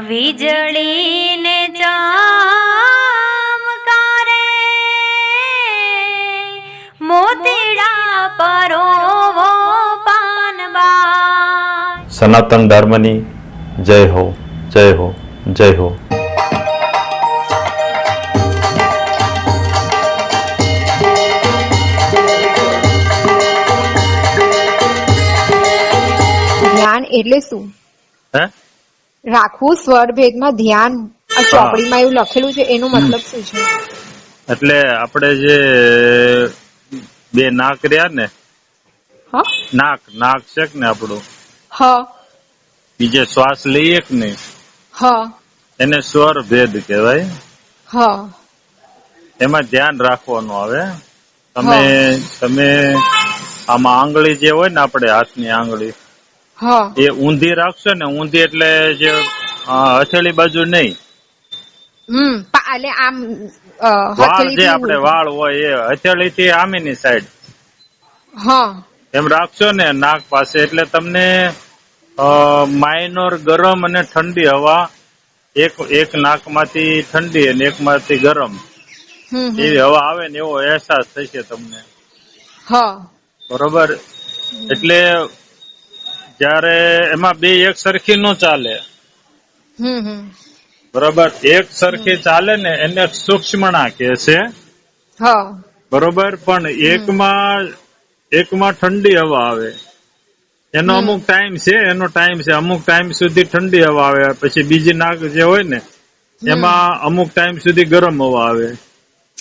વીજળીને ચમકારે મોતીડા પરોવો પાનબા સનાતન ધર્મની જય હો જય હો જય હો. જ્ઞાન એટલે શું? હે? રાખવું સ્વર ભેદમાં ધ્યાન આ ચોપડીમાં એવું લખેલું છે એનો મતલબ શું છે? એટલે આપણે જે બે નાક રહ્યા ને હા? નાક નાક છે ને આપણું? હા. બીજે શ્વાસ લઈએ કે નહીં? હા. એને સ્વર ભેદ કહેવાય. હા. એમાં ધ્યાન રાખવાનું આવે. તમે તમે આમાં આંગળી જે હોય ને આપણે હાથની આંગળી એ ઊંધી રાખશો ને ઊંધી એટલે જે હથેળી બાજુ નહીં. હમ એટલે આમ વાળ જે આપણે વાળ હોય એ હથેળી થી આમીની સાઈડ હા. એમ રાખશો ને નાક પાસે એટલે તમને માઇનોર ગરમ અને ઠંડી હવા એક એક નાકમાંથી ઠંડી અને એકમાંથી ગરમ. હમ હમ. એવી હવા આવે ને એવો અહેસાસ થશે તમને. હા. બરોબર? એટલે જ્યારે એમાં બે એક સરખી નો ચાલે. બરોબર? એક સરખી ચાલે ને એને સૂક્ષ્મણા કે છે. બરોબર? પણ એકમાં એકમાં ઠંડી હવા આવે. એનો અમુક ટાઈમ છે એનો ટાઈમ છે. અમુક ટાઈમ સુધી ઠંડી હવા આવે પછી બીજી નાક જે હોય ને એમાં અમુક ટાઈમ સુધી ગરમ હવા આવે.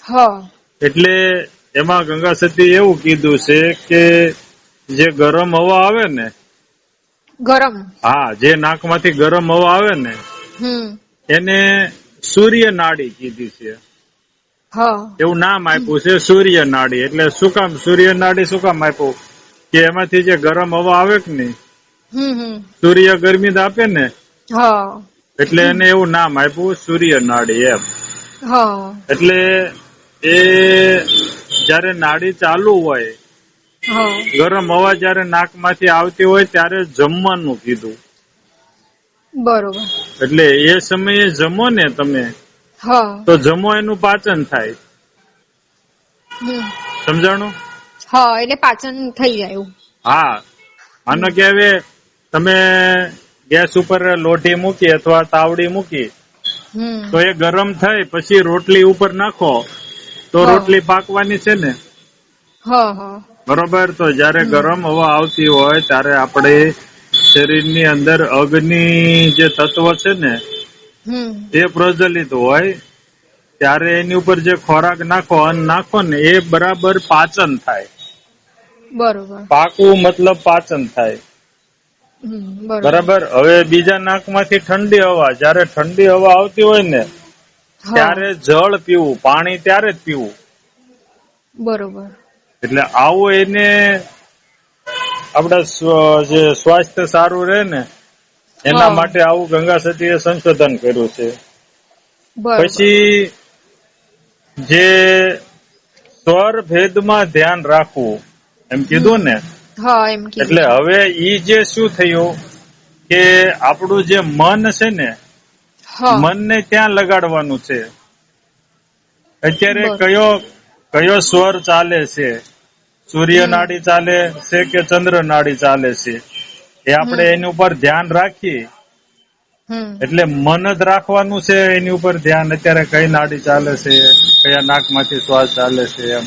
હા. એટલે એમાં ગંગા સતી એવું કીધું છે કે જે ગરમ હવા આવે ને ગરમ. હા જે નાકમાંથી ગરમ હવા આવે ને એને સૂર્ય નાડી કીધી છે. એવું નામ આપ્યું છે સૂર્ય નાડી. એટલે શું કામ સૂર્ય નાડી શું કામ આપ્યું? કે એમાંથી જે ગરમ હવા આવે કે નહીં? સૂર્ય ગરમી જ આપે ને? એટલે એને એવું નામ આપ્યું સૂર્ય નાડી એમ. એટલે એ જયારે નાડી ચાલુ હોય ગરમ હવા જયારે નાકમાંથી આવતી હોય ત્યારે જમવાનું કીધું. બરોબર. એટલે એ સમયે જમો ને તમે તો જમો એનું પાચન થાય. સમજાણું? હા એટલે પાચન થઈ જાય એવું. હા. આનો કે હવે તમે ગેસ ઉપર લોઢી મૂકી અથવા તાવડી મૂકી તો એ ગરમ થઈ પછી રોટલી ઉપર નાખો તો રોટલી પાકવાની છે ને? હા હા. બરોબર તો જયારે ગરમ હવા આવતી હોય ત્યારે આપણે શરીરની અંદર અગ્નિ જે તત્વ છે ને એ પ્રજ્વલિત હોય ત્યારે એની ઉપર જે ખોરાક નાખો અન્ન નાખો ને એ બરાબર પાચન થાય. બરોબર. પાકવું મતલબ પાચન થાય. બરાબર. હવે બીજા નાકમાંથી ઠંડી હવા જયારે ઠંડી હવા આવતી હોય ને ત્યારે જળ પીવું પાણી ત્યારે જ પીવું. બરોબર. એટલે આવું એને આપડા જે સ્વાસ્થ્ય સારું રહે ને એના માટે આવું ગંગા સતીએ સંશોધન કર્યું છે. પછી જે સ્વર ભેદમાં ધ્યાન રાખવું એમ કીધું ને? એટલે હવે ઈ જે શું થયું કે આપણું જે મન છે ને મનને ત્યાં લગાડવાનું છે. અત્યારે કયો કયો સ્વર ચાલે છે? સૂર્ય નાડી ચાલે છે કે ચંદ્ર નાડી ચાલે છે? એ આપણે એની ઉપર ધ્યાન રાખીએ. એટલે મન જ રાખવાનું છે એની ઉપર ધ્યાન. અત્યારે કઈ નાડી ચાલે છે કયા નાકમાંથી શ્વાસ ચાલે છે એમ.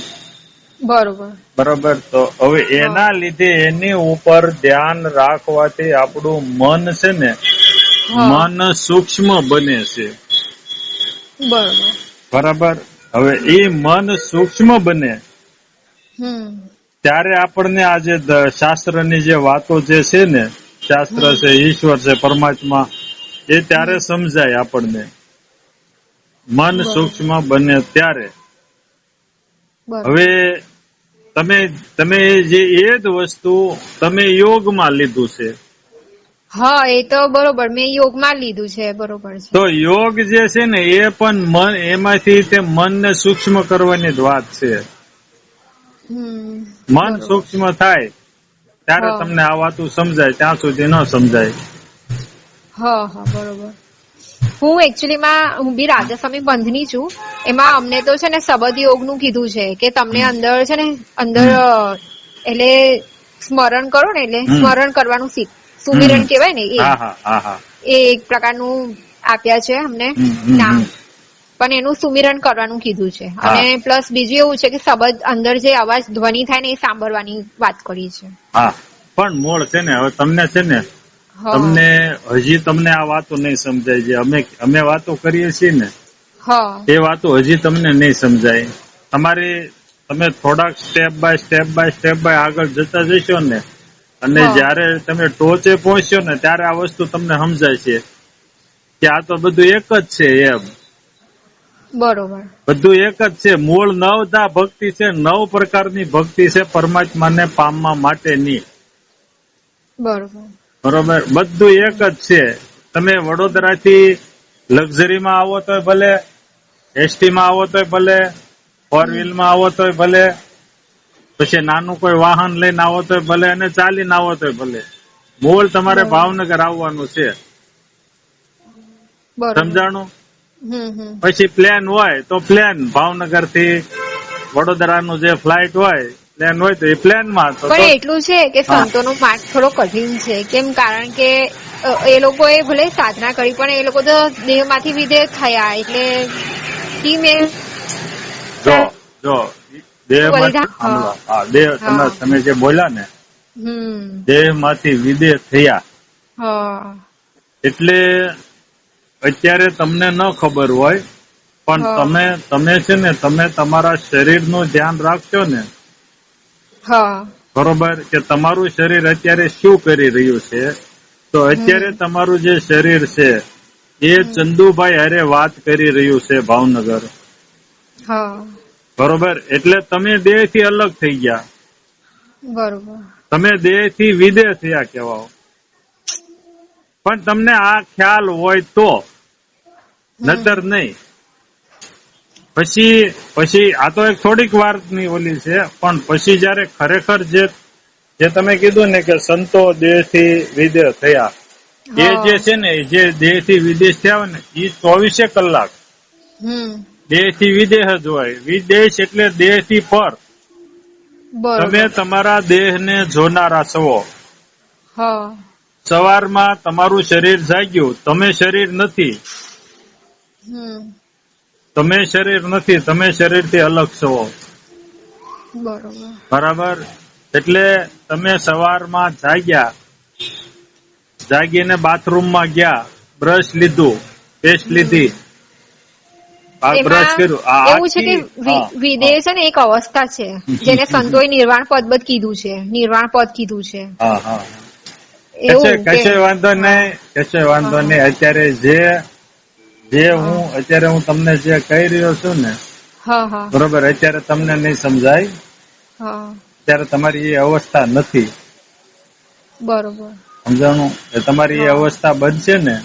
બરોબર. બરોબર? તો હવે એના લીધે એની ઉપર ધ્યાન રાખવાથી આપણું મન છે ને મન સૂક્ષ્મ બને છે. બરોબર. બરાબર? હવે એ મન સૂક્ષ્મ બને. ત્યારે આપણને આ જે ની શાસ્ત્રની જે વાતો જે છે ને શાસ્ત્ર છે ઈશ્વર છે પરમાત્મા એ ત્યારે સમજાય આપણને. મન. સૂક્ષ્મ બને ત્યારે. હવે તમે તમે જે એ જ વસ્તુ તમે યોગમાં લીધું છે. હા એ તો બરોબર. મેં યોગમાં લીધું છે બરોબર છે. તો યોગ જે છે ને એ પણ મન એમાંથી તે મનને સૂક્ષ્મ કરવાની જ વાત છે. મન. સૂક્ષ્મ થાય ત્યારે તમને આ વાતું સમજાય ત્યાં સુધી ન સમજાય. હા હા બરોબર. હું એકચ્યુઅલી માં હું બી રાજસ્વામી બંધની છું. એમાં અમને તો છે ને સબદ યોગનું કીધું છે કે તમને અંદર છે ને અંદર એટલે સ્મરણ કરો ને એટલે સ્મરણ કરવાનું શીખ સુમિરન હમ. કહેવાય ને એ. એ એક પ્રકારનું આપ્યા છે અમને નામ. પણ એનું સુમિરણ કરવાનું કીધું છે. અને પ્લસ બીજું એવું છે કે શબ્દ અંદર જે અવાજ ધ્વનિ થાય ને એ સાંભળવાની વાત કરી છે. હા પણ મૂળ છે ને હવે તમને છે ને તમને હજી તમને આ વાતો નહીં સમજાય જે અમે અમે વાતો કરીએ છીએ ને એ વાતો હજી તમને નહીં સમજાય. તમારે તમે થોડાક step by step by step by આગળ જતા જશો ને અને જયારે તમે ટોચે પહોંચ્યો ને ત્યારે આ વસ્તુ તમને સમજાય છે કે આ તો બધું એક જ છે એમ. બરોબર. બધું એક જ છે. મૂળ નવધા ભક્તિ છે નવ પ્રકારની ભક્તિ છે પરમાત્માને પામવા માટેની. બરોબર. બરોબર? બધું એક જ છે. તમે વડોદરાથી લક્ઝરીમાં આવો તોય ભલે એસટી માં આવો તોય ભલે ફોર વ્હીલમાં આવો તોય ભલે પછી નાનું કોઈ વાહન લઈને આવો તોય ભલે અને ચાલીને આવો તો ભલે. મૂળ તમારે ભાવનગર આવવાનું છે. સમજાણું? પછી પ્લેન હોય તો પ્લેન ભાવનગરથી વડોદરા નું જે ફ્લાઇટ હોય પ્લેન હોય તો એ પ્લેનમાં તો પણ એટલું છે કે સંતો નું માર્ગ થોડો કઠિન છે. કેમ કારણ કે એ લોકોએ ભલે સાધના કરી પણ એ લોકો તો દેહમાંથી વિધેય થયા. એટલે ટીમે જો જો દેહ દેહ તમે તમે જે બોલ્યા ને દેહમાંથી વિદેહ થયા. એટલે અત્યારે તમને ન ખબર હોય પણ તમે તમે છે ને તમે તમારા શરીરનું ધ્યાન રાખશો ને. બરોબર? કે તમારું શરીર અત્યારે શું કરી રહ્યું છે? તો અત્યારે તમારું જે શરીર છે એ ચંદુભાઈ અરે વાત કરી રહ્યું છે ભાવનગર. બરોબર? એટલે તમે દેહથી અલગ થઈ ગયા. બરોબર. તમે દેહથી વિદેહ થયા કેવા પણ તમને આ ખ્યાલ હોય તો નતર નહીં. પછી પછી આ તો એક થોડીક વારની ઓલી છે પણ પછી જયારે ખરેખર જે જે તમે કીધું ને કે સંતો દેહથી વિદેહ થયા એ જે છે ને જે દેહથી વિદેશ થયા હોય ને એ ચોવીસે કલાક. હમ દેહથી વિદેહ જ હોય વિદેશ એટલે દેહથી પર તમે તમારા દેહને જોનારા છો. સવારમાં તમારું શરીર જાગ્યું. તમે શરીર નથી. તમે શરીર નથી. તમે શરીરથી અલગ છો. બરોબર. બરાબર? એટલે તમે સવારમાં જાગ્યા. જાગીને બાથરૂમમાં ગયા. બ્રશ લીધું. પેસ્ટ લીધી. એવું છે કે વિદેહ ને એક અવસ્થા છે જેને સંતોએ નિર્વાણ પદ કીધું છે નિર્વાણ પદ કીધું છે. કશો વાંધો નહીં કશે વાંધો નહીં અત્યારે જે જે હું અત્યારે હું તમને જે કહી રહ્યો છું ને બરોબર અત્યારે તમને નહીં સમજાય. હા. ત્યારે તમારી એ અવસ્થા નથી. બરોબર. સમજાણું? તમારી એ. અવસ્થા બનશે ને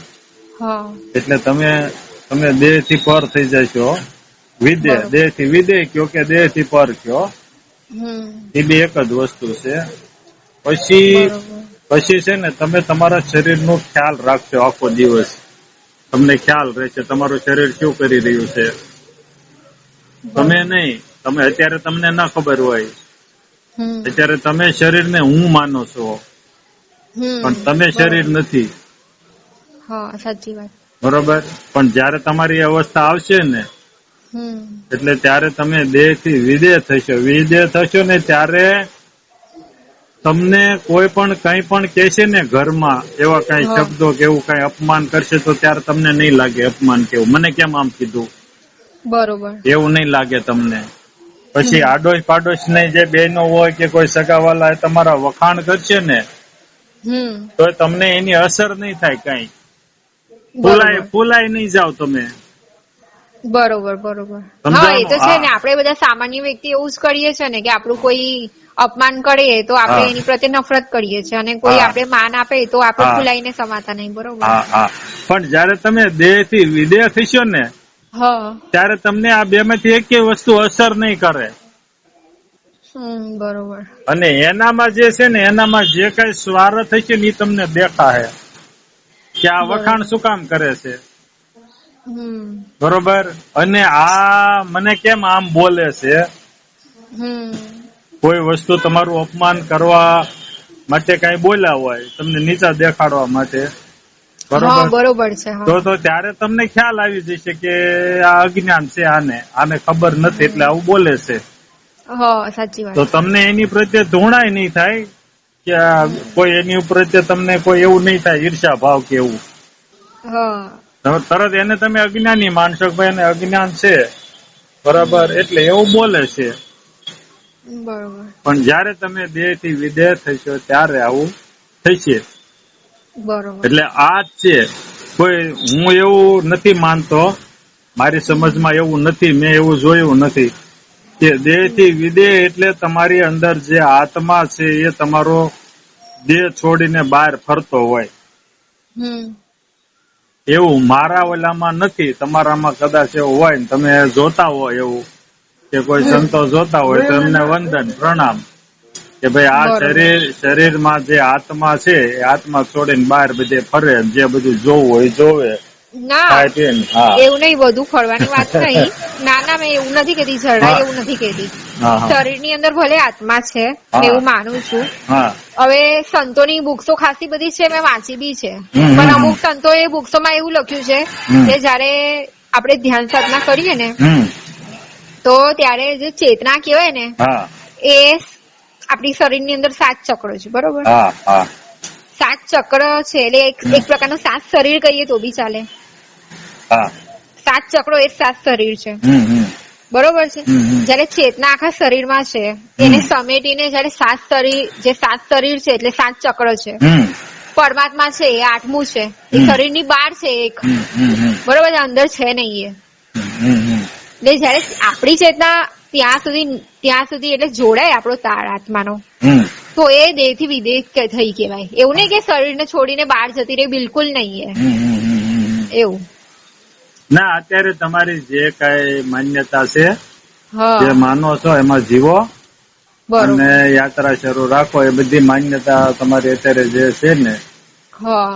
એટલે તમે તમે દેહથી પર થઈ જશો વિદેહ. દેહથી વિદેહ કયો કે દેહથી પર કયો? એ બી એક જ વસ્તુ છે. પછી પછી છે ને તમે તમારા શરીરનો ખ્યાલ રાખજો આખો દિવસ. તમને ખ્યાલ રહેશે તમારું શરીર શું કરી રહ્યું છે. તમે નહીં તમે અત્યારે તમને ના ખબર હોય. અત્યારે તમે શરીરને હું માનો છો? પણ તમે શરીર નથી. હા સાચી વાત. બરોબર? પણ જ્યારે તમારી અવસ્થા આવશે ને એટલે ત્યારે તમે દેહથી વિદેહ થશો. વિદેહ થશો ને ત્યારે તમને કોઈ પણ કઈ પણ કહેશે ને ઘરમાં એવા કઈ શબ્દો કે એવું કઈ અપમાન કરશે તો ત્યારે તમને નહીં લાગે અપમાન કેવું મને કેમ આમ કીધું? બરોબર. એવું નહીં લાગે તમને. પછી આડોશ પાડોશ ને જે બહેનો હોય કે કોઈ સગાવાલા એ તમારા વખાણ કરશે ને તો તમને એની અસર નહીં થાય કઈ. ફૂલાય ફૂલાય નહીં જાવ તમે. બરોબર બરોબર. હા એ તો છે ને આપણે બધા સામાન્ય વ્યક્તિ એવું જ કરીએ છે ને કે આપણું કોઈ અપમાન કરે તો આપણે એની પ્રત્યે નફરત કરીએ છીએ અને કોઈ આપણે માન આપે તો આપણે. ફૂલાઈને સમાતા નહીં બરોબર? પણ જયારે તમે દેહથી વિદેહ થશો ને ત્યારે તમને આ બે માંથી એક વસ્તુ અસર નહીં કરે. બરોબર. અને એનામાં જે છે ને એનામાં જે કઈ સ્વાર્થ છે ને એ તમને દેખાશે. કે આ વખાણ શું કામ કરે છે? બરોબર? અને આ મને કેમ આમ બોલે છે? કોઈ વસ્તુ તમારું અપમાન કરવા માટે કઈ બોલ્યા હોય તમને નીચા દેખાડવા માટે. બરોબર? બરોબર છે તો તો ત્યારે તમને ખ્યાલ આવી જશે કે આ અજ્ઞાન છે આને. આને ખબર નથી એટલે આવું બોલે છે. સાચી વાત. તો તમને એની પ્રત્યે ધોણાય નહીં થાય. કે કોઈ એની ઉપર તમને કોઈ એવું નહીં થાય ઈર્ષા ભાવ કે એવું. તરત એને તમે અજ્ઞાની માનશો કે ભાઈ એને અજ્ઞાન છે. બરાબર? એટલે એવું બોલે છે. પણ જયારે તમે દેહથી વિદેહ થશો ત્યારે આવું થશે. બરોબર. એટલે આ છે. કોઈ હું એવું નથી માનતો. મારી સમજમાં એવું નથી મેં એવું જોયું નથી. કે દેહથી વિદેહ એટલે તમારી અંદર જે આત્મા છે એ તમારો દેહ છોડીને બહાર ફરતો હોય. એવું મારા ઓલામાં નથી તમારામાં કદાચ એવું હોય ને તમે જોતા હોય એવું કે કોઈ સંતો જોતા હોય તો એમને વંદન પ્રણામ કે ભાઈ આ શરીર શરીરમાં જે આત્મા છે એ આત્મા છોડીને બહાર બધે ફરે જે બધું જોવું હોય જોવે. ના ને. એવું નહીં બધું ફરવાની વાત નહીં. ના ના મેં એવું નથી કહેતી જરાય એવું નથી કહેતી. શરીરની અંદર ભલે આત્મા છે એવું માનું છું. હવે સંતોની બુક્સો ખાસી બધી છે મેં વાંચી બી છે. પણ અમુક સંતો એ બુક્સોમાં એવું લખ્યું છે કે જયારે આપણે ધ્યાન સાધના કરીએ ને તો ત્યારે જે ચેતના કહેવાય ને એ આપણી શરીરની અંદર સાત ચક્રો છે બરોબર? સાત ચક્ર છે એટલે એક પ્રકારનું સાત શરીર કહીએ તો બી ચાલે. સાત ચક્રો એ સાત શરીર છે. બરોબર છે. જયારે ચેતના આખા શરીરમાં છે એને સમેટીને જયારે સાત શરીર જે સાત શરીર છે એટલે સાત ચક્ર છે. પરમાત્મા છે એ આઠમું છે. એ. શરીરની બહાર છે એક. બરોબર છે? અંદર છે નહીં એ. એટલે જયારે આપણી ચેતના ત્યાં સુધી ત્યાં સુધી એટલે જોડાય આપણો તાર આત્માનો. તો એ દેહથી વિદેહ થઈ કહેવાય. એવું નહીં કે શરીરને છોડીને બહાર જતી રહે બિલકુલ નહીં એવું. ના અત્યારે તમારી જે કઈ માન્યતા છે જે માનો છો એમાં જીવો અને યાત્રા શરૂ રાખો એ બધી માન્યતા તમારી અત્યારે જે છે ને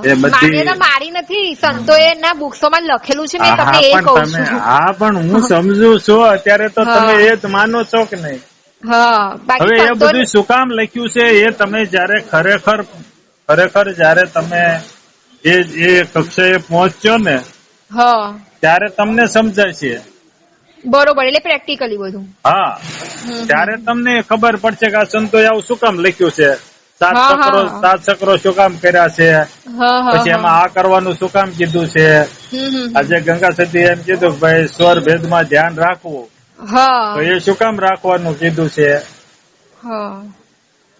એ બધી- મારી નથી સંતોએ ના બુક્સોમાં લખેલું છે મેં હા તમને એ પણ કહું તમે છું. હા પણ હું સમજુ છું અત્યારે તો તમે એ જ માનો છો કે નહીં? હવે એ બધું શું કામ લખ્યું છે એ તમે જયારે ખરેખર ખરેખર જયારે તમે એ એ કક્ષાએ પહોંચશો ને ત્યારે તમને સમજાય છે બરોબર એટલે પ્રેક્ટિકલી બધું. હા. ત્યારે તમને ખબર પડશે કે આ સંતો આવું શું કામ લખ્યું છે? સાત. ચક્રો સાત ચક્રો શું કામ કર્યા છે? પછી એમાં આ કરવાનું શું કામ કીધું છે? આજે ગંગા સતી એમ કીધું કે ભાઈ સ્વર ભેદમાં ધ્યાન રાખવું. તો એ શું કામ રાખવાનું કીધું છે? હા.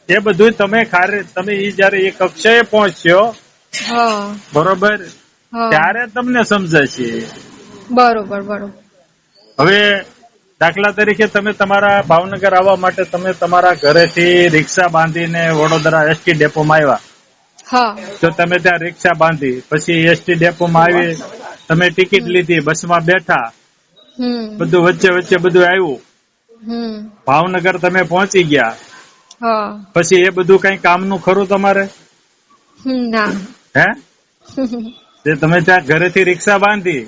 એ બધું તમે ખારે તમે એ જયારે એ કક્ષાએ પહોંચ્યો બરોબર? ત્યારે તમને સમજાશે. બરોબર બરોબર. હવે દાખલા તરીકે તમે તમારા ભાવનગર આવવા માટે તમે તમારા ઘરેથી રિક્ષા બાંધીને વડોદરા એસટી ડેપોમાં આવ્યા. તો તમે ત્યાં રિક્ષા બાંધી પછી એસટી ડેપોમાં આવી તમે ટિકિટ લીધી બસમાં બેઠા બધું વચ્ચે વચ્ચે બધું આવ્યું. ભાવનગર તમે પહોંચી ગયા. પછી એ બધું કઈ કામનું ખરું તમારે? હે? તે તમે ત્યાં ઘરેથી રિક્ષા બાંધી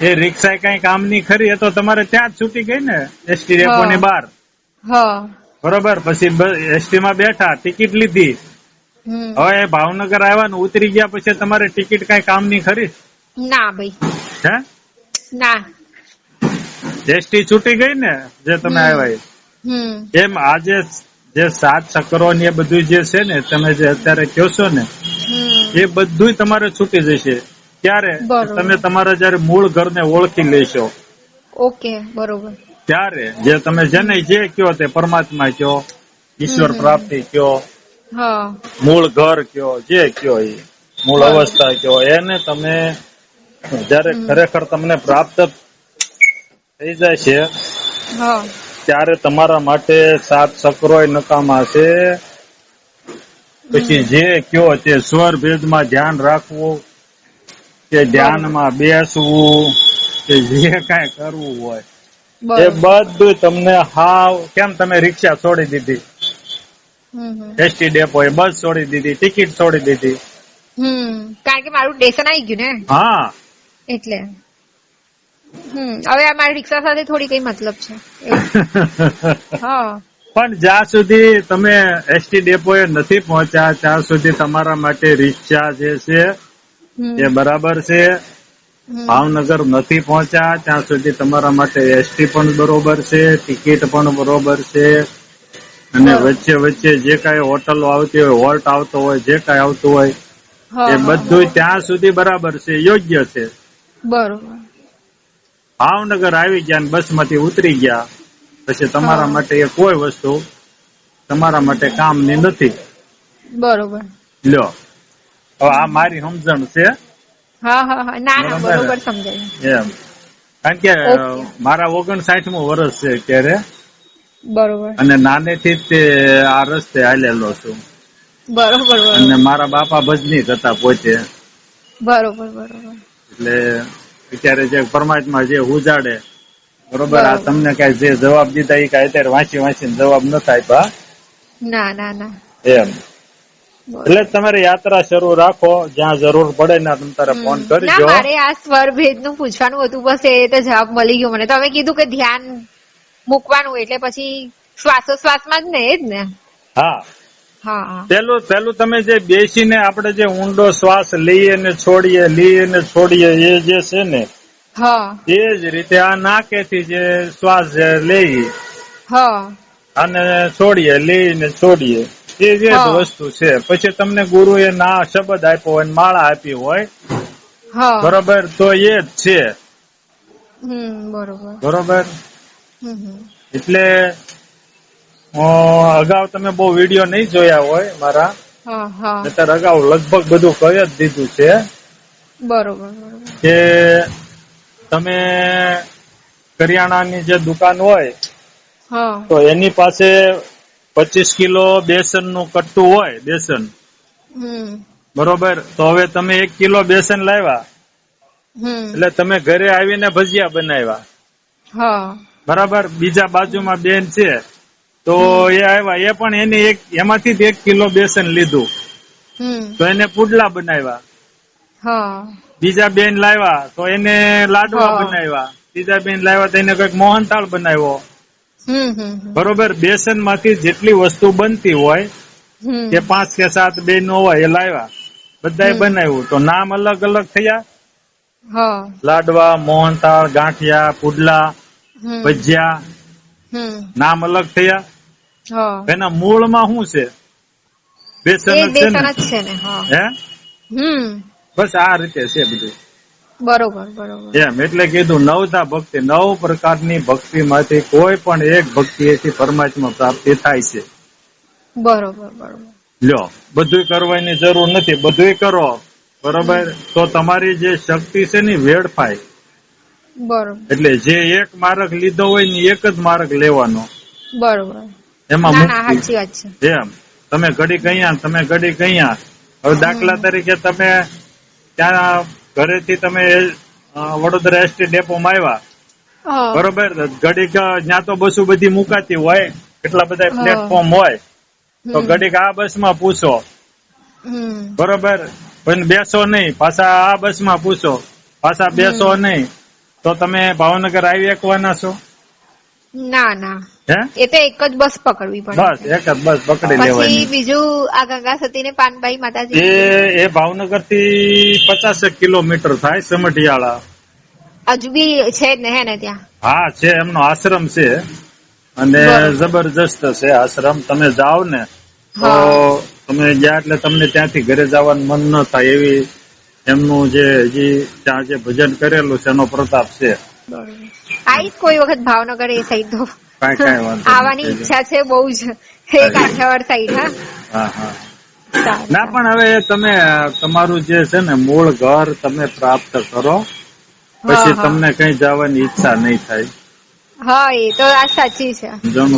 એ રિક્ષા કઈ કામની ખરી તો તમારે ત્યાં જ છૂટી ગઈ ને એસટી ડેપો ની બહાર. બરોબર પછી એસટી માં બેઠા ટિકિટ લીધી. હવે ભાવનગર આવ્યા ને ઉતરી ગયા પછી તમારે ટિકિટ કઈ કામની ખરી? ના ભાઈ. હે? ના. એસટી છૂટી ગઈ ને જે તમે. આવ્યા એમ આજે જે સાત ચક્રો ને એ બધું જે છે ને તમે જે અત્યારે કહો છો ને એ બધું તમારે છૂટી જશે. ત્યારે. તમે તમારા જયારે મૂળ ઘરને ઓળખી લેશો. ઓકે બરોબર. ત્યારે જે તમે જેને જે કયો તે પરમાત્મા કયો ઈશ્વર પ્રાપ્તિ કયો મૂળ ઘર કયો જે કયો એ મૂળ અવસ્થા કયો એને તમે જયારે ખરેખર તમને પ્રાપ્ત થઈ જાય છે હા. ત્યારે તમારા માટે સાત ચક્રોય નકામા છે. પછી જે કયો તે સ્વર ભેદમાં ધ્યાન રાખવું કે ધ્યાનમાં બેસવું કે જે કાંઈ કરવું હોય. એ બધું તમને હાવ કેમ તમે રિક્ષા છોડી દીધી. એસટી ડેપો એ બસ છોડી દીધી ટિકિટ છોડી દીધી. કારણ કે મારું સ્ટેશન આવી ગયું ને. હા. એટલે. હવે આ મારી રિક્ષા સાથે થોડી કઈ મતલબ છે. પણ જ્યાં સુધી તમે એસટી ડેપો એ નથી પહોંચ્યા ત્યાં સુધી તમારા માટે રિક્ષા જે છે. એ બરાબર છે. ભાવનગર નથી પહોંચ્યા ત્યાં સુધી તમારા માટે એસટી પણ બરોબર છે ટિકિટ પણ બરોબર છે. અને વચ્ચે વચ્ચે જે કઈ હોટલો આવતી હોય હોલ્ટ આવતો હોય જે કઈ આવતું હોય એ બધું ત્યાં સુધી બરાબર છે યોગ્ય છે. બરોબર. ભાવનગર આવી ગયા અને બસમાંથી ઉતરી ગયા. પછી તમારા માટે એ કોઈ વસ્તુ તમારા માટે કામની નથી. બરોબર. લ્યો. હવે આ મારી સમજણ છે. હા હા હા. ના ના બરોબર. બરોબર એમ. કારણ કે મારા ઓગણસાઠ મો વર્ષ છે ત્યારે બરોબર. અને નાનેથી જ તે આ રસ્તે હાલેલો છું. બરોબર અને મારા બાપા ભજની હતા પોતે. બરોબર બરોબર. એટલે અત્યારે જે પરમાત્મા જે ઉજાડે બરોબર? આ તમને કઈ જે જવાબ દીધા એ કઈ અત્યારે વાંચી વાંચીને જવાબ નથી આપ્યા ના ના ના. એમ. એટલે તમારે યાત્રા શરૂ રાખો જ્યાં જરૂર પડે ને તમે તારે ફોન કરજો. મારે આ સ્વર ભેદનું પૂછવાનું હતું બસ એ તો જવાબ મળી ગયો મને. તમે કીધું કે ધ્યાન મૂકવાનું એટલે પછી શ્વાસોશ્વાસમાં જ ને એ જ ને? હા. પેલું પેલું તમે જે બેસીને આપણે જે ઊંડો શ્વાસ લઈએ ને છોડીએ લઈએ ને છોડીએ એ જે છે ને એ જ રીતે આ નાકેથી જે શ્વાસ લઈએ લઈ અને છોડીએ લઈને છોડીએ એ જે વસ્તુ છે. પછી તમને ગુરુએ ના શબ્દ આપ્યો હોય માળા આપી હોય હા. બરોબર તો એ જ છે. બરોબર. બરોબર. એટલે અગાઉ તમે બહુ વીડિયો નહીં જોયા હોય મારા. હા અગાઉ લગભગ બધું કહી જ દીધું છે. બરોબર કે તમે કરિયાણાની જે દુકાન હોય તો એની પાસે પચીસ કિલો બેસનનું કટ્ટું હોય બેસન. બરોબર? તો હવે તમે એક કિલો બેસન લાવ્યા. એટલે તમે ઘરે આવીને ભજીયા બનાવ્યા. બરાબર? બીજા બાજુમાં બેન છે. તો એ આવ્યા. એ પણ એને એક એમાંથી જ એક કિલો બેસન લીધું. તો એને પુડલા બનાવ્યા. બીજા બેન લાવ્યા તો એને લાડવા બનાવ્યા. ત્રીજા બેન લાવ્યા તો એને કંઈક મોહનથાળ બનાવ્યો. બરોબર બેસનમાંથી જેટલી વસ્તુ બનતી હોય કે પાંચ કે સાત બેનો હોય એ લાવ્યા. બધાએ બનાવ્યું. તો નામ અલગ અલગ થયા. લાડવા મોહનતાળ ગાંઠિયા પુડલા ભજીયા. નામ અલગ થયા. એના મૂળમાં શું છે? બેસન છે ને? હા. હમ. બસ આ રીતે છે બધું. બરોબર બરોબર. એમ એટલે કીધું નવતા ભક્તિ નવ પ્રકારની ભક્તિમાંથી કોઈ પણ એક ભક્તિ એથી પરમાત્મા પ્રાપ્તિ થાય છે. બરોબર બરોબર. લ્યો બધું કરવાની જરૂર નથી બધું કરો. બરોબર? તો તમારી જે શક્તિ છે ને વેડફાય. બરોબર. એટલે જે એક માર્ગ લીધો હોય ને એક જ માર્ગ લેવાનો. બરોબર. એમાં સાચી વાત છે. એમ. તમે ઘડી ગયા તમે ઘડી ગયા હવે દાખલા તરીકે તમે ત્યાં ઘરેથી તમે વડોદરા એસટી ડેપોમાં આવ્યા. બરોબર? ઘડીક ત્યાં તો બસો બધી મુકાતી હોય કેટલા બધા પ્લેટફોર્મ હોય. તો ઘડીક આ બસમાં પૂછો. બરોબર? પણ બેસો નહીં. પાછા આ બસમાં પૂછો. પાછા બેસો નહીં. તો તમે ભાવનગર આવી શકવાના છો? ના ના. એ તો એક જ બસ પકડવી પડે. બસ એક જ બસ પકડી પછી બીજું આ ગંગા સતી ને પાનભાઈ માતાજી. એ એ ભાવનગરથી પચાસ કિલોમીટર થાય સમઢિયાળા. હજુ બી છે જ ને હે ને ત્યાં? હા છે એમનો આશ્રમ છે. અને જબરજસ્ત છે આશ્રમ. તમે જાઓ ને તો તમે ગયા એટલે તમને ત્યાંથી ઘરે જવાનું મન ન થાય એવી એમનું જે હજી ત્યાં જે ભજન કરેલું છે એનો પ્રતાપ છે. આઈ કોઈ વખત ભાવનગર એ થઈ વાંધો આવવાની ઈચ્છા છે બહુ જ. કાઠિયાવાડ સાઈડ હા. ના પણ હવે તમે તમારું જે છે ને મૂળ ઘર તમે પ્રાપ્ત કરો પછી. તમને કઈ જવાની ઈચ્છા નહીં થાય. હા એ તો આ સાચી છે?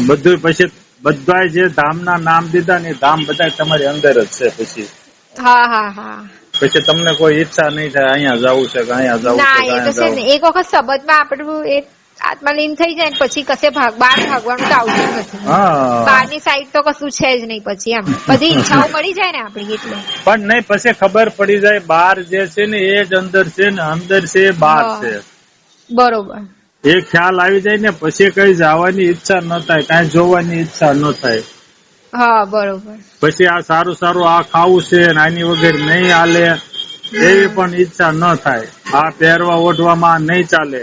બધું પછી બધા જે ધામના નામ દીધા ને ધામ બધા તમારી અંદર જ છે પછી. હા હા હા. પછી તમને કોઈ ઈચ્છા નહીં થાય અહીંયા જવું છે કે અહીંયા જવું છે ને એક વખત સંબંધમાં આપણું એક આત્માલીન થઈ જાય ને પછી કશે ભાગ બહાર ભાગવાનું તો આવતું નથી. બહારની સાઈડ તો કશું છે જ નહીં પછી એમ. બધી ઈચ્છાઓ મળી જાય ને આપણી એટલે. પણ નહીં પછી ખબર પડી જાય બહાર જે છે ને એ જ અંદર છે ને અંદર છે બહાર છે. બરોબર. એ ખ્યાલ આવી જાય ને પછી કઈ જવાની ઈચ્છા ન થાય કઈ જોવાની ઈચ્છા ન થાય. હા બરોબર. પછી આ સારું સારું આ ખાવું છે આની વગર નહીં હાલે એવી પણ ઈચ્છા ન થાય. આ પહેરવા ઓઢવામાં નહીં ચાલે.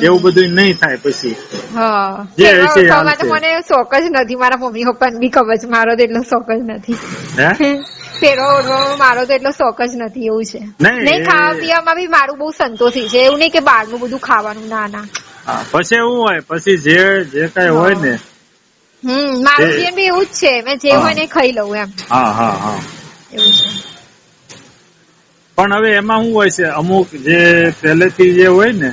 એવું બધું નહીં થાય પછી. જે. મને શોખ જ નથી. મારા મમ્મી પપ્પાને બી ખબર છે મારો તો એટલો શોખ જ નથી. મારો તો એટલો શોખ જ નથી એવું છે. નહીં, ખાવા પીવામાં બી મારું બહુ સંતોષી છે. એવું નહીં કે બહારનું બધું ખાવાનું ના ના. પછી એવું હોય પછી જે જે કઈ હોય ને. હમ મારું જીવન બી એવું જ છે. મેં જે હોય ને ખાઈ લઉં એમ. હા હા હા. એવું છે. પણ હવે એમાં શું હોય છે? અમુક જે પહેલેથી જે હોય ને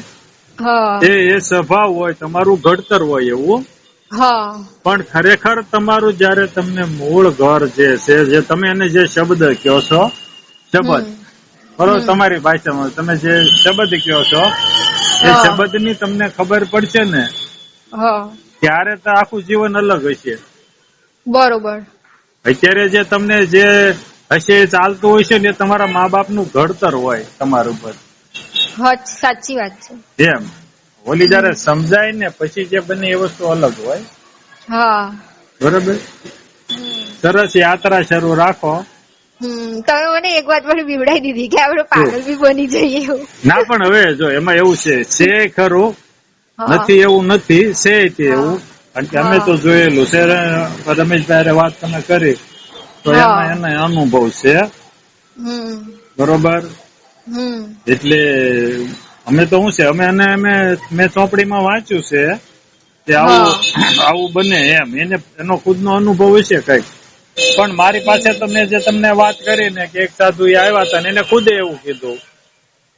એ એ સ્વભાવ હોય તમારું ઘડતર હોય એવું. હા. પણ ખરેખર તમારું જયારે તમને મૂળ ઘર જે છે જે તમે એને જે શબ્દ કહો છો શબ્દ. બરોબર તમારી ભાષામાં તમે જે શબ્દ કહો છો એ શબ્દની તમને ખબર પડશે ને. ત્યારે તો આખું જીવન અલગ હશે. બરોબર. અત્યારે જે તમને જે હશે ચાલતું હોય છે ને તમારા મા બાપનું ઘડતર હોય તમારું ઉપર. સાચી વાત છે. એમ હોલી જયારે સમજાય ને પછી જે બને એ વસ્તુ અલગ હોય. હા. બરોબર? સરસ યાત્રા શરૂ રાખો. તમે મને એક વાત પણ બીવડાઈ દીધી કે આપણે પાગલ બી બની જઈએ ના પણ હવે જો એમાં એવું છે છે ખરું. નથી એવું નથી છે તે એવું. કારણ કે અમે તો જોયેલું છે રમેશભાઈ વાત તમે કરી. તો એમાં એને અનુભવ છે. બરોબર? એટલે અમે તો શું છે અમે અને અમે મેં ચોપડીમાં વાંચ્યું છે કે આવું આવું બને એમ. એને એનો ખુદનો અનુભવ હશે કંઈક. પણ મારી પાસે તો મેં જે તમને વાત કરી ને કે એક સાધુ આવ્યા હતા ને એને ખુદે એવું કીધું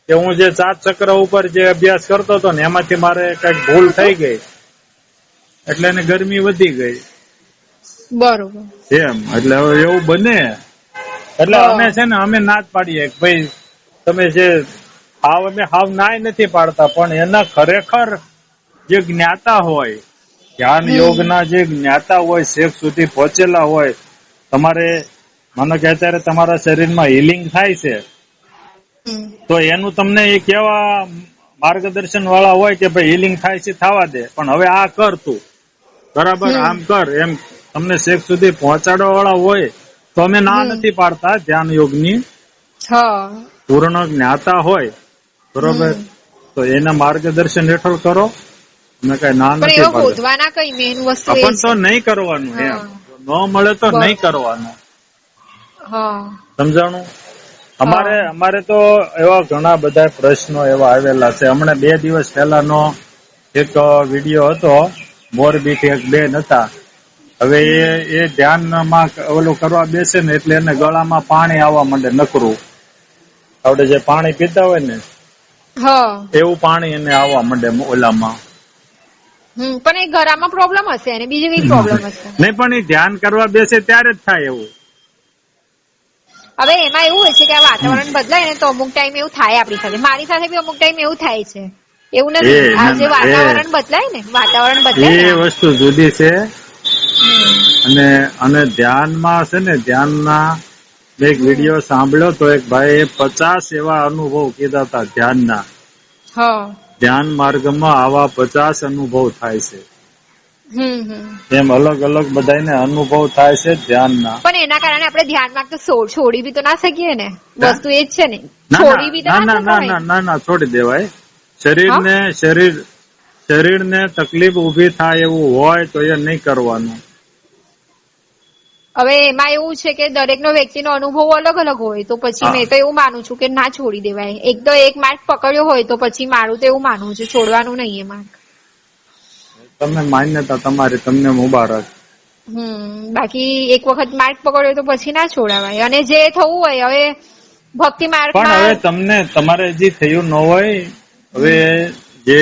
કે હું જે સાત ચક્ર ઉપર જે અભ્યાસ કરતો હતો ને એમાંથી મારે કંઈક ભૂલ થઈ ગઈ. એટલે એને ગરમી વધી ગઈ. બરોબર. એમ. એટલે હવે એવું બને. એટલે અમે છે ને અમે ના જ પાડીએ ભાઈ તમે જે હાવ અમે હાવ નાય નથી પાડતા પણ એના ખરેખર જે જ્ઞાતા હોય ધ્યાન. યોગના જે જ્ઞાતા હોય શેખ સુધી પહોંચેલા હોય તમારે માનો કે અત્યારે તમારા શરીરમાં હિલિંગ થાય છે તો એનું તમને એ કેવા માર્ગદર્શન વાળા હોય કે ભાઈ હિલિંગ થાય છે થવા દે પણ હવે આ કર તું. બરાબર? આમ કર એમ તમને શેખ સુધી પહોંચાડવા વાળા હોય તો અમે ના નથી પાડતા ધ્યાન યોગની. પૂર્ણ જ્ઞાતા હોય બરોબર? તો એના માર્ગદર્શન હેઠળ કરો. કઈ ના નથી કઈ મેન વસ્તુ પણ તો નહીં કરવાનું એમ. ન મળે તો. નહીં કરવાનું. સમજાણું? અમારે અમારે તો એવા ઘણા બધા પ્રશ્નો એવા આવેલા છે. હમણાં બે દિવસ પહેલાનો એક વીડિયો હતો. મોરબીથી એક બેન હતા હવે એ એ ધ્યાનમાં ઓલું કરવા બેસે ને એટલે એને ગળામાં પાણી આવવા માંડે નકરું. આપણે જે પાણી પીતા હોય ને એવું પાણી એને આવવા માંડે ઓલામાં. પણ એ ગળામાં પ્રોબ્લેમ હશે અને બીજી કઈ પ્રોબ્લેમ હશે. નહીં પણ એ ધ્યાન કરવા બેસે ત્યારે જ થાય એવું. હવે એમાં એવું હોય છે કે આ વાતાવરણ બદલાય ને તો અમુક ટાઈમ એવું થાય આપણી સાથે. મારી સાથે બી અમુક ટાઈમ એવું થાય છે. એવું નથી. આ જે વાતાવરણ બદલાય ને વાતાવરણ બદલાય એ વસ્તુ જુદી છે. અને અને ધ્યાનમાં છે ને ધ્યાનના એક વીડિયો સાંભળ્યો તો એક ભાઈ પચાસ એવા અનુભવ કીધા હતા ધ્યાનના. ધ્યાન માર્ગમાં આવા પચાસ અનુભવ થાય છે. એમ અલગ અલગ બધાને અનુભવ થાય છે ધ્યાનના. પણ એના કારણે આપણે ધ્યાનમાં તો છોડી બી તો ના શકીએ ને. વસ્તુ એ જ છે ને. ના છોડી બી ના ના ના ના ના ના ના છોડી દેવાય. શરીરને શરીર શરીરને તકલીફ ઊભી થાય એવું હોય તો એ નહીં કરવાનું. હવે એમાં એવું છે કે દરેકનો વ્યક્તિનો અનુભવ અલગ અલગ હોય તો પછી મેં તો એવું માનું છું કે ના છોડી દેવાય. એક તો એક માર્ક પકડ્યો હોય તો પછી મારું તો એવું માનવું છે છોડવાનું નહીં એ માર્ક. તમે માન્યતા તમારી તમને મુબારક. હમ બાકી એક વખત માર્ક પકડ્યો તો પછી ના છોડાવાય. અને જે થવું હોય હવે ભક્તિ માર્ગ પણ હવે તમને તમારે જે થયું ન હોય હવે જે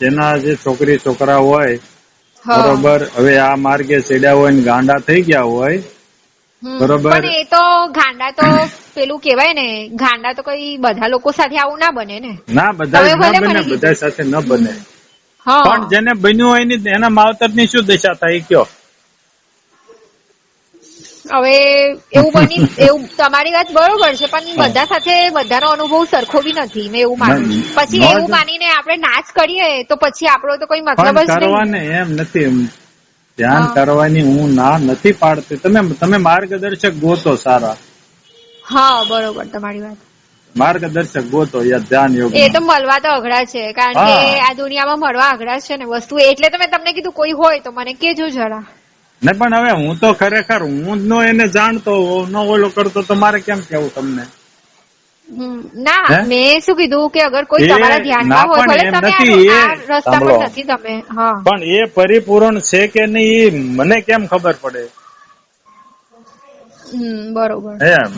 જેના જે છોકરી છોકરા હોય બરોબર. હવે આ માર્ગે ચડ્યા હોય ને ગાંડા થઈ ગયા હોય બરોબર. પણ એ તો ગાંડા તો પેલું કેવાય ને ગાંડા તો કઈ બધા લોકો સાથે આવું ના બને ને. ના બધા બને બધા સાથે ન બને. પણ જેને બન્યું હોય ને એના માવતરની શું દશા થાય કયો? હવે એવું બની એવું તમારી વાત બરોબર છે પણ બધા સાથે બધાનો અનુભવ સરખો બી નથી મેં એવું માનું પછી એવું માનીને આપણે નાચ કરીએ તો પછી આપણો તો કોઈ મતલબ જ કરવાને એમ નથી ધ્યાન કરવાની હું ના નથી પાડતી. તમે તમે માર્ગદર્શક ગોતો સારા. હા બરોબર તમારી વાત. માર્ગદર્શક ગોતો યા ધ્યાન યોગ એ તો મળવા તો અઘરા છે કારણ કે આ દુનિયામાં મળવા અઘરા છે ને વસ્તુ. એટલે તો મેં તમને કીધું કોઈ હોય તો મને કેજો જરા. ને પણ હવે હું તો ખરેખર હું જ નો એને જાણતો ન ઓલો કરતો તો મારે કેમ કેવું તમને? ના? મેં શું કીધું કે અગર કોઈ તમારા ધ્યાનમાં હોય પણ ભલે તમે રસ્તા પર નથી તમે હા. પણ એ પરિપૂર્ણ છે કે નહીં મને કેમ ખબર પડે? બરોબર. એમ.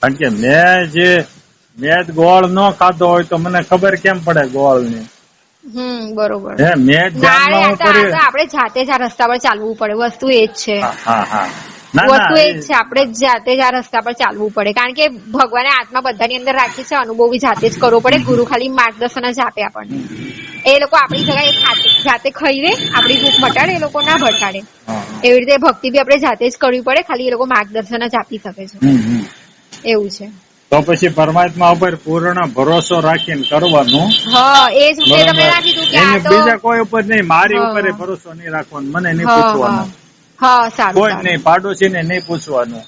કારણ કે મેં જે મેં જ ગોળ ન ખાધો હોય તો મને ખબર કેમ પડે ગોળની હમ બરોબર. આપણે જાતે જ આ રસ્તા પર ચાલવું પડે વસ્તુ એ જ છે. વસ્તુ એ જ છે આપણે જાતે જ આ રસ્તા પર ચાલવું પડે. કારણ કે ભગવાને આત્મા બધાની અંદર રાખી છે અનુભવ જાતે જ કરવો પડે ગુરુ ખાલી માર્ગદર્શન જ આપે આપણને. એ લોકો આપણી જગ્યાએ જાતે જાતે લે આપણી ભૂખ મટાડે એ લોકો ના ભટાડે એવી રીતે ભક્તિ બી આપણે જાતે જ કરવી પડે ખાલી એ લોકો માર્ગદર્શન જ આપી શકે છે. એવું છે. તો પછી પરમાત્મા ઉપર પૂર્ણ ભરોસો રાખીને કરવાનું. એ જ મેં તમને બરોબર. કે બીજા કોઈ ઉપર નહીં મારી ઉપર ભરોસો નહીં રાખવાનો મને નહીં પૂછવાનું. કોઈ નહીં પાડોશી ને નહીં પૂછવાનું.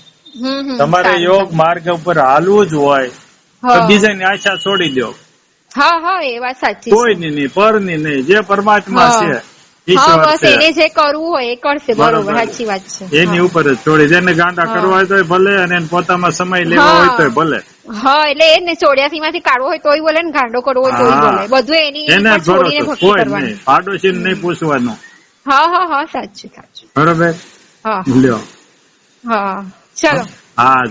તમારે યોગ માર્ગ ઉપર હાલવું જ હોય તો. બીજાની આશા છોડી દો. હા હા એ વાત સાચી કોઈ કોઈની નહીં પરની નહીં જે પરમાત્મા છે બસ એને જે કરવું હોય એ કરશે. બરોબર સાચી વાત છે. એની ઉપર જ છોડી જેને ગાંડા કરવા હોય તો ભલે અને પોતામાં સમય લેવો હોય તો ભલે. હા એટલે એ ને ચોર્યાસી માંથી કાઢવો હોય તોય બોલે ને ગાંડો કરવો હોય તોય બોલે. બધું એની એને છોડીને ભક્તિ કરવાની. પાડોશી નહીં પૂછવાનું. હા હા હા સાચું સાચું. બરોબર? હા. હા ચલો. હા